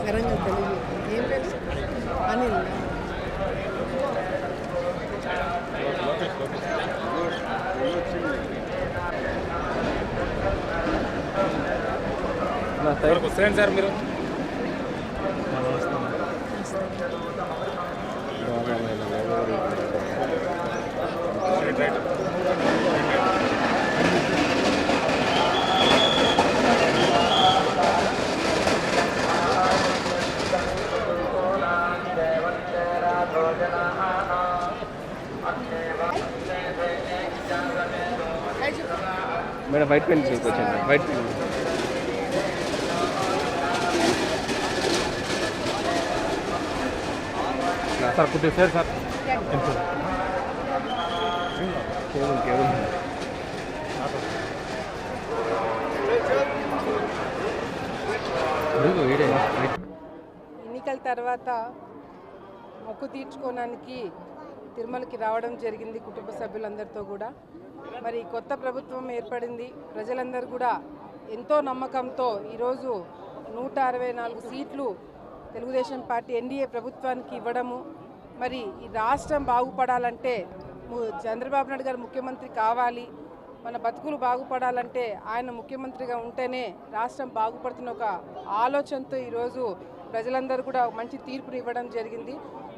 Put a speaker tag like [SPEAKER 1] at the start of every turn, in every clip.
[SPEAKER 1] వరంగల్ తెలుగు ఏం పేరు అనిల్
[SPEAKER 2] సార్ మీరు?
[SPEAKER 3] మేడం వైట్ పెన్ తీసుకొచ్చాను వైట్ పెన్.
[SPEAKER 2] సార్ కొద్దిగా సార్
[SPEAKER 3] వీడే. వైట్
[SPEAKER 1] ఎన్నికల తర్వాత మొక్కు తీర్చుకోవడానికి తిరుమలకి రావడం జరిగింది కుటుంబ సభ్యులందరితో కూడా. మరి కొత్త ప్రభుత్వం ఏర్పడింది. ప్రజలందరూ కూడా ఎంతో నమ్మకంతో ఈరోజు నూట అరవై నాలుగు సీట్లు తెలుగుదేశం పార్టీ ఎన్డీఏ ప్రభుత్వానికి ఇవ్వడము. మరి ఈ రాష్ట్రం బాగుపడాలంటే చంద్రబాబు నాయుడు గారు ముఖ్యమంత్రి కావాలి. మన బతుకులు బాగుపడాలంటే ఆయన ముఖ్యమంత్రిగా ఉంటేనే రాష్ట్రం బాగుపడుతున్న ఒక ఆలోచనతో ఈరోజు ప్రజలందరూ కూడా మంచి తీర్పుని ఇవ్వడం జరిగింది.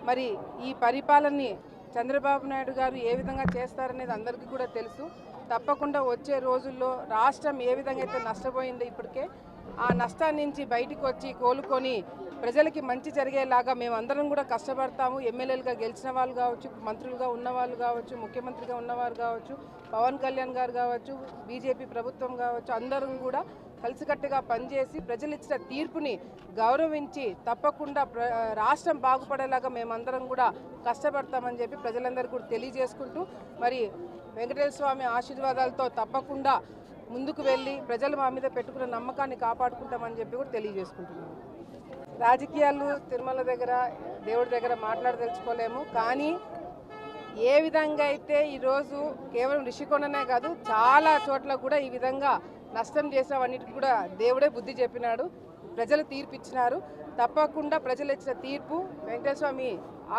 [SPEAKER 1] మరి ఈ పరిపాలనని చంద్రబాబు నాయుడు గారు ఏ విధంగా చేస్తారనేది అందరికీ కూడా తెలుసు. తప్పకుండా వచ్చే రోజుల్లో రాష్ట్రం ఏ విధంగా అయితే నష్టపోయిందో ఇప్పటికే ఆ నష్టాన్ని నుంచి బయటికి వచ్చి కోలుకొని ప్రజలకి మంచి జరిగేలాగా మేమందరం కూడా కష్టపడతాము. ఎమ్మెల్యేలుగా గెలిచిన వాళ్ళు కావచ్చు మంత్రులుగా ఉన్న వాళ్ళు కావచ్చు ముఖ్యమంత్రిగా ఉన్నవారు కావచ్చు పవన్ కళ్యాణ్ గారు కావచ్చు బీజేపీ ప్రభుత్వం కావచ్చు అందరం కూడా కలిసికట్టుగా పనిచేసి ప్రజలు ఇచ్చిన తీర్పుని గౌరవించి తప్పకుండా రాష్ట్రం బాగుపడేలాగా మేమందరం కూడా కష్టపడతామని చెప్పి ప్రజలందరికీ కూడా తెలియజేసుకుంటూ మరి వెంకటేశ్వర స్వామి ఆశీర్వాదాలతో తప్పకుండా ముందుకు వెళ్ళి ప్రజలు మా మీద పెట్టుకున్న నమ్మకాన్ని కాపాడుకుంటామని చెప్పి కూడా తెలియజేసుకుంటున్నాము రాజకీయాలు తిరుమల దగ్గర దేవుడి దగ్గర మాట్లాడదలుచుకోలేము. కానీ ఏ విధంగా అయితే ఈరోజు కేవలం రిషికొండనే కాదు చాలా చోట్ల కూడా ఈ విధంగా నష్టం చేసినవన్నిటికి కూడా దేవుడే బుద్ధి చెప్పినాడు. ప్రజలు తీర్పు ఇచ్చినారు తప్పకుండా ప్రజలు ఇచ్చిన తీర్పు వెంకటేశ్వర స్వామి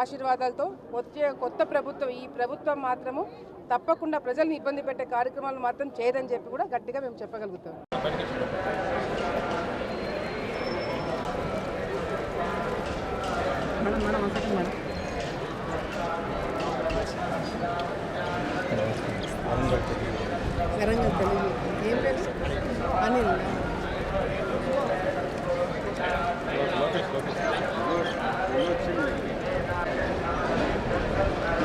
[SPEAKER 1] ఆశీర్వాదాలతో వచ్చే కొత్త ప్రభుత్వం ఈ ప్రభుత్వం మాత్రము తప్పకుండా ప్రజల్ని ఇబ్బంది పెట్టే కార్యక్రమాలు మాత్రం చేయదని చెప్పి కూడా గట్టిగా మేము చెప్పగలుగుతాం. వరంగల్ తెలుగు. ఏం పేరు? అనిల్.